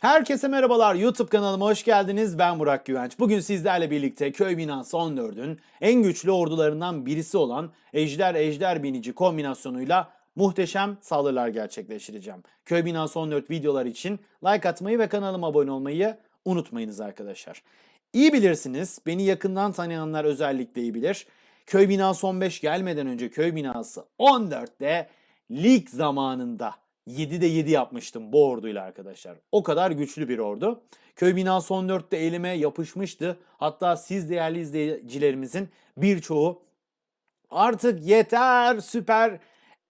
Herkese merhabalar YouTube kanalıma hoş geldiniz. Ben Burak Güvenç. Bugün sizlerle birlikte köy binası 14'ün en güçlü ordularından birisi olan Ejder Ejder Binici kombinasyonuyla muhteşem saldırılar gerçekleştireceğim. Köy binası 14 videolar için like atmayı ve kanalıma abone olmayı unutmayınız arkadaşlar. İyi bilirsiniz, beni yakından tanıyanlar özellikle iyi bilir. Köy binası 15 gelmeden önce köy binası 14'te lig zamanında 7'de 7 yapmıştım bu orduyla arkadaşlar. O kadar güçlü bir ordu. Köy binası 14'te elime yapışmıştı. Hatta siz değerli izleyicilerimizin birçoğu artık yeter süper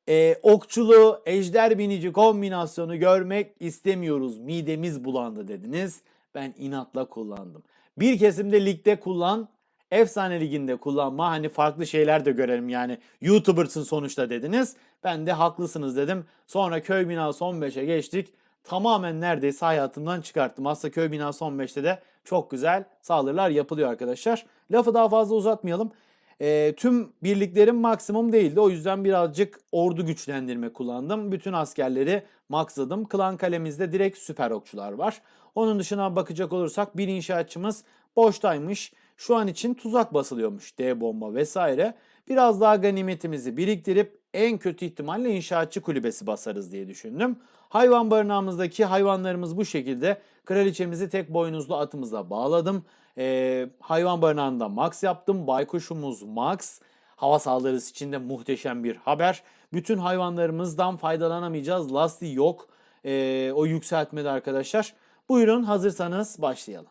e, okçulu ejder binici kombinasyonu görmek istemiyoruz. Midemiz bulandı dediniz. Ben inatla kullandım. Bir kesimde ligde kullan, efsane liginde kullanma hani farklı şeyler de görelim yani YouTuber'sın sonuçta dediniz. Ben de haklısınız dedim. Sonra köy binası 15'e geçtik. Tamamen neredeyse hayatımdan çıkarttım. Aslında köy binası 15'te de çok güzel saldırılar yapılıyor arkadaşlar. Lafı daha fazla uzatmayalım. E, tüm birliklerim maksimum değildi. O yüzden birazcık ordu güçlendirme kullandım. Bütün askerleri maxladım. Klan kalemizde direkt süper okçular var. Onun dışına bakacak olursak bir inşaatçımız boştaymış. Şu an için tuzak basılıyormuş. D bomba vesaire. Biraz daha ganimetimizi biriktirip en kötü ihtimalle inşaatçı kulübesi basarız diye düşündüm. Hayvan barınağımızdaki hayvanlarımız bu şekilde. Kraliçemizi tek boynuzlu atımıza bağladım. Ee, hayvan barınağında max yaptım. Baykuşumuz max. Hava saldırısı için de muhteşem bir haber. Bütün hayvanlarımızdan faydalanamayacağız. Lastiği yok. Ee, o yükseltmede arkadaşlar. Buyurun hazırsanız başlayalım.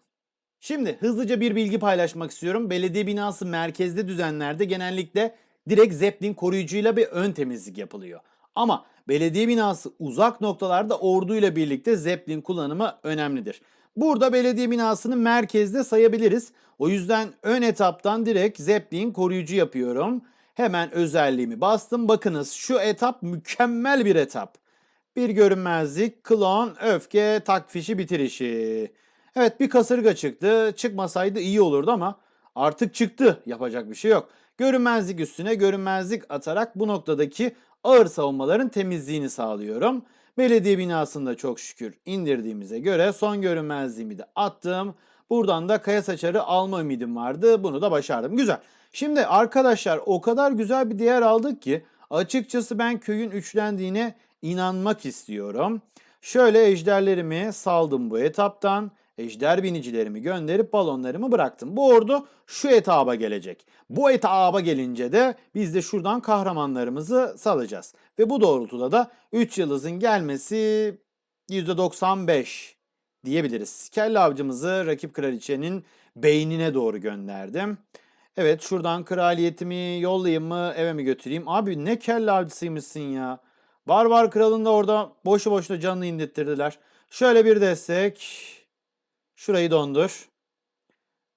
Şimdi hızlıca bir bilgi paylaşmak istiyorum. Belediye binası merkezde düzenlerde genellikle direkt Zeppelin koruyucuyla bir ön temizlik yapılıyor. Ama belediye binası uzak noktalarda orduyla birlikte Zeppelin kullanımı önemlidir. Burada belediye binasını merkezde sayabiliriz. O yüzden ön etaptan direkt Zeppelin koruyucu yapıyorum. Hemen özelliğimi bastım. Bakınız şu etap mükemmel bir etap. Bir görünmezlik, klon, öfke, takfişi bitirişi. Evet bir kasırga çıktı. Çıkmasaydı iyi olurdu ama artık çıktı. Yapacak bir şey yok. Görünmezlik üstüne görünmezlik atarak bu noktadaki ağır savunmaların temizliğini sağlıyorum. Belediye binasında çok şükür indirdiğimize göre son görünmezliğimi de attım. Buradan da kaya saçarı alma ümidim vardı. Bunu da başardım. Güzel. Şimdi arkadaşlar o kadar güzel bir değer aldık ki açıkçası ben köyün üçlendiğine inanmak istiyorum. Şöyle ejderlerimi saldım bu etaptan. Ejder binicilerimi gönderip balonlarımı bıraktım. Bu ordu şu etaba gelecek. Bu etaba gelince de biz de şuradan kahramanlarımızı salacağız. Ve bu doğrultuda da 3 yıldızın gelmesi %95 diyebiliriz. Kelle avcımızı rakip kraliçenin beynine doğru gönderdim. Evet şuradan kraliyetimi yollayayım mı eve mi götüreyim? Abi ne kelle avcısıymışsın ya. Barbar kralın da orada boşu boşuna canını indirttirdiler. Şöyle bir destek. Şurayı dondur.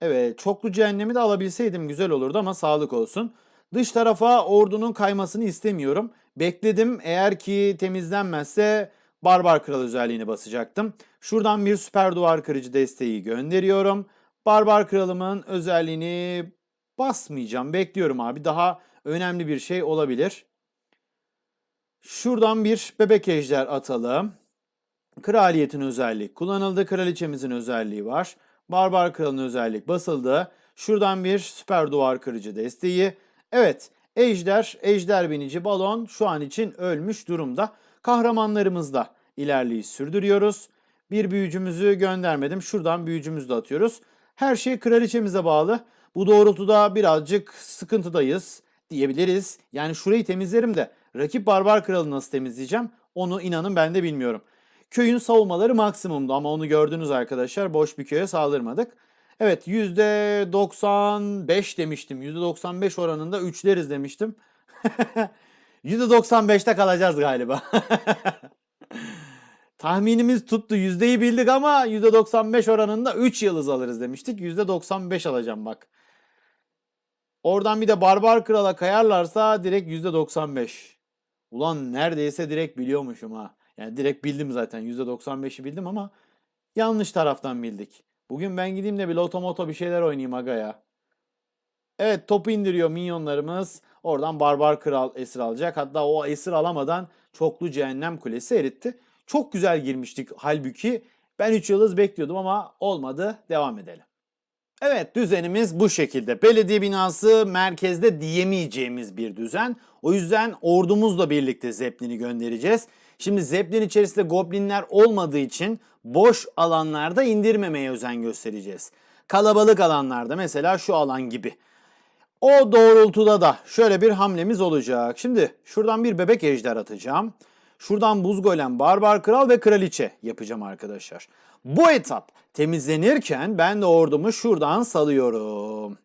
Evet çoklu cehennemi de alabilseydim güzel olurdu ama sağlık olsun. Dış tarafa ordunun kaymasını istemiyorum. Bekledim eğer ki temizlenmezse Barbar Kral özelliğini basacaktım. Şuradan bir süper duvar kırıcı desteği gönderiyorum. Barbar Kralımın özelliğini basmayacağım. Bekliyorum abi. Daha önemli bir şey olabilir. Şuradan bir bebek ejder atalım. Kraliyetin özelliği kullanıldı. Kraliçemizin özelliği var. Barbar kralın özellik basıldı. Şuradan bir süper duvar kırıcı desteği. Evet ejder, ejder binici balon şu an için ölmüş durumda. Kahramanlarımızla ilerleyi sürdürüyoruz. Bir büyücümüzü göndermedim. Şuradan büyücümüzü de atıyoruz. Her şey kraliçemize bağlı. Bu doğrultuda birazcık sıkıntıdayız diyebiliriz. Yani şurayı temizlerim de rakip barbar kralı nasıl temizleyeceğim onu inanın ben de bilmiyorum. Köyün savunmaları maksimumdu ama onu gördünüz arkadaşlar. Boş bir köye saldırmadık. Evet %95 demiştim. %95 oranında üçleriz demiştim. %95'te kalacağız galiba. Tahminimiz tuttu. Yüzdeyi bildik ama %95 oranında 3 yıldız alırız demiştik. %95 alacağım bak. Oradan bir de Barbar Kral'a kayarlarsa direkt %95. Ulan neredeyse direkt biliyormuşum ha. Yani direkt bildim zaten. %95'i bildim ama yanlış taraftan bildik. Bugün ben gideyim de bir lotomoto bir şeyler oynayayım aga ya. Evet topu indiriyor minyonlarımız. Oradan Barbar Kral esir alacak. Hatta o esir alamadan çoklu cehennem kulesi eritti. Çok güzel girmiştik halbuki. Ben 3 yıldız bekliyordum ama olmadı. Devam edelim. Evet düzenimiz bu şekilde. Belediye binası merkezde diyemeyeceğimiz bir düzen. O yüzden ordumuzla birlikte Zeppelin'i göndereceğiz. Şimdi Zeppelin içerisinde goblinler olmadığı için boş alanlarda indirmemeye özen göstereceğiz. Kalabalık alanlarda mesela şu alan gibi. O doğrultuda da şöyle bir hamlemiz olacak. Şimdi şuradan bir bebek ejder atacağım. Şuradan buz golem, barbar kral ve kraliçe yapacağım arkadaşlar. Bu etap temizlenirken ben de ordumu şuradan salıyorum.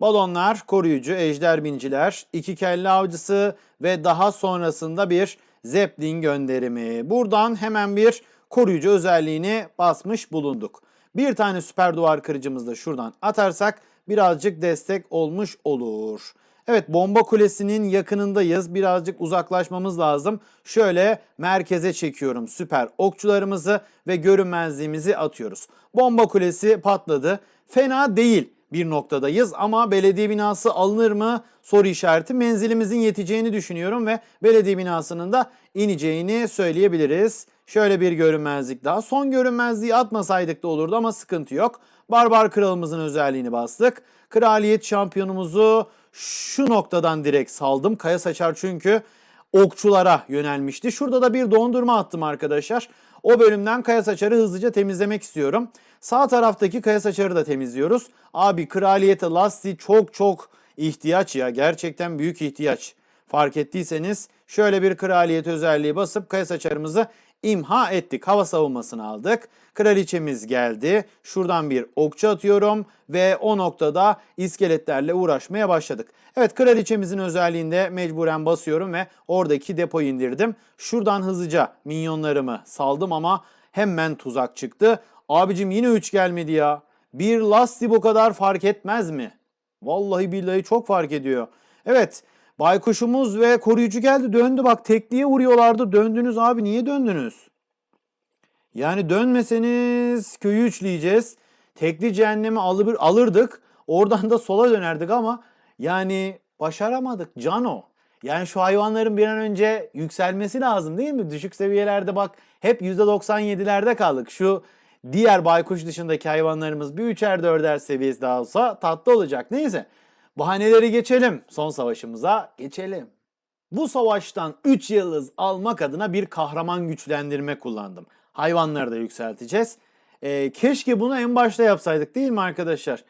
Balonlar, koruyucu, ejder binciler, iki kelle avcısı ve daha sonrasında bir zeppelin gönderimi. Buradan hemen bir koruyucu özelliğini basmış bulunduk. Bir tane süper duvar kırıcımızı da şuradan atarsak birazcık destek olmuş olur. Evet bomba kulesinin yakınındayız. Birazcık uzaklaşmamız lazım. Şöyle merkeze çekiyorum süper okçularımızı ve görünmezliğimizi atıyoruz. Bomba kulesi patladı. Fena değil bir noktadayız ama belediye binası alınır mı soru işareti. Menzilimizin yeteceğini düşünüyorum ve belediye binasının da ineceğini söyleyebiliriz. Şöyle bir görünmezlik daha. Son görünmezliği atmasaydık da olurdu ama sıkıntı yok. Barbar kralımızın özelliğini bastık. Kraliyet şampiyonumuzu şu noktadan direkt saldım. Kaya saçar çünkü okçulara yönelmişti. Şurada da bir dondurma attım arkadaşlar. O bölümden kaya saçarı hızlıca temizlemek istiyorum. Sağ taraftaki kaya saçarı da temizliyoruz. Abi kraliyete lasti çok çok ihtiyaç ya. Gerçekten büyük ihtiyaç. Fark ettiyseniz şöyle bir kraliyet özelliği basıp kaya saçarımızı imha ettik. Hava savunmasını aldık. Kraliçemiz geldi. Şuradan bir okçu atıyorum ve o noktada iskeletlerle uğraşmaya başladık. Evet kraliçemizin özelliğinde mecburen basıyorum ve oradaki depoyu indirdim. Şuradan hızlıca minyonlarımı saldım ama hemen tuzak çıktı. Abicim yine 3 gelmedi ya. Bir lasti bu kadar fark etmez mi? Vallahi billahi çok fark ediyor. Evet baykuşumuz ve koruyucu geldi döndü bak tekliğe vuruyorlardı döndünüz abi niye döndünüz? Yani dönmeseniz köyü üçleyeceğiz. Tekli cehennemi alır, alırdık. Oradan da sola dönerdik ama yani başaramadık. Cano. Yani şu hayvanların bir an önce yükselmesi lazım değil mi? Düşük seviyelerde bak hep %97'lerde kaldık. Şu diğer baykuş dışındaki hayvanlarımız bir üçer dörder seviyesi daha olsa tatlı olacak. Neyse bahaneleri geçelim. Son savaşımıza geçelim. Bu savaştan 3 yıldız almak adına bir kahraman güçlendirme kullandım. Hayvanları da yükselteceğiz. Ee, keşke bunu en başta yapsaydık değil mi arkadaşlar?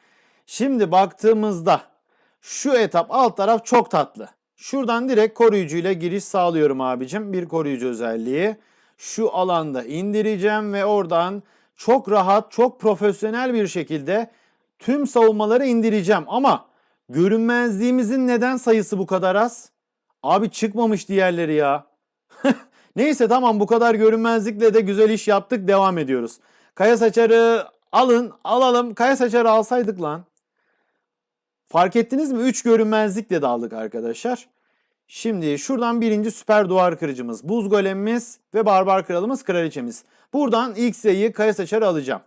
Şimdi baktığımızda şu etap alt taraf çok tatlı. Şuradan direkt koruyucuyla giriş sağlıyorum abicim. Bir koruyucu özelliği. Şu alanda indireceğim ve oradan çok rahat, çok profesyonel bir şekilde tüm savunmaları indireceğim. Ama görünmezliğimizin neden sayısı bu kadar az? Abi çıkmamış diğerleri ya. Neyse tamam bu kadar görünmezlikle de güzel iş yaptık devam ediyoruz. Kaya saçarı alın alalım. Kaya saçarı alsaydık lan. Fark ettiniz mi? 3 görünmezlikle de aldık arkadaşlar. Şimdi şuradan birinci süper duvar kırıcımız, buz golemimiz ve barbar kralımız kraliçemiz. Buradan ilk sayıyı kaya saçarı alacağım.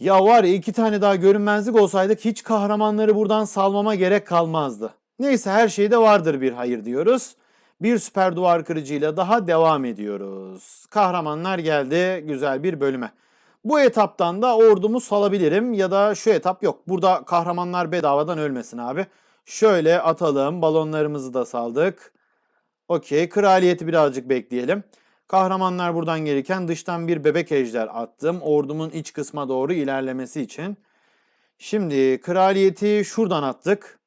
Ya var ya iki tane daha görünmezlik olsaydık hiç kahramanları buradan salmama gerek kalmazdı. Neyse her şeyde vardır bir hayır diyoruz. Bir süper duvar kırıcıyla daha devam ediyoruz. Kahramanlar geldi güzel bir bölüme. Bu etaptan da ordumu salabilirim ya da şu etap yok. Burada kahramanlar bedavadan ölmesin abi. Şöyle atalım balonlarımızı da saldık. Okey kraliyeti birazcık bekleyelim. Kahramanlar buradan gelirken dıştan bir bebek ejder attım. Ordumun iç kısma doğru ilerlemesi için. Şimdi kraliyeti şuradan attık.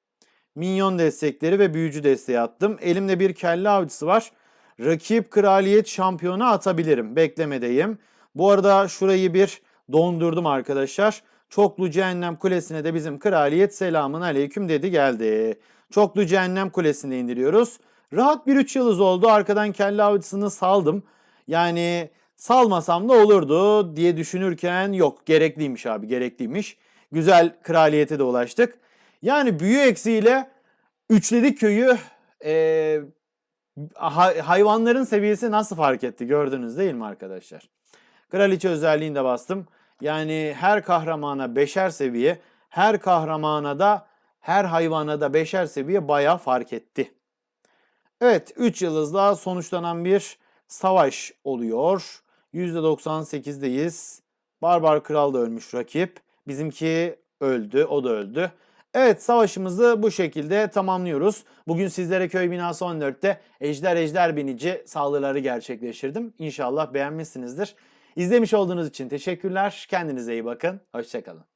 Minyon destekleri ve büyücü desteği attım. Elimde bir kelle avcısı var. Rakip kraliyet şampiyonu atabilirim. Beklemedeyim. Bu arada şurayı bir dondurdum arkadaşlar. Çoklu Cehennem Kulesi'ne de bizim kraliyet selamın aleyküm dedi geldi. Çoklu Cehennem Kulesi'ne indiriyoruz. Rahat bir 3 yıldız oldu. Arkadan kelle avcısını saldım. Yani salmasam da olurdu diye düşünürken yok gerekliymiş abi gerekliymiş. Güzel kraliyete de ulaştık. Yani büyü eksiğiyle üçledik köyü. Ee, hayvanların seviyesi nasıl fark etti gördünüz değil mi arkadaşlar? Kraliçe özelliğini de bastım. Yani her kahramana beşer seviye, her kahramana da her hayvana da beşer seviye bayağı fark etti. Evet 3 yıldızla sonuçlanan bir savaş oluyor. %98'deyiz. Barbar Kral da ölmüş rakip. Bizimki öldü, o da öldü. Evet savaşımızı bu şekilde tamamlıyoruz. Bugün sizlere köy binası 14'te ejder ejder binici saldırıları gerçekleştirdim. İnşallah beğenmişsinizdir. İzlemiş olduğunuz için teşekkürler. Kendinize iyi bakın. Hoşçakalın.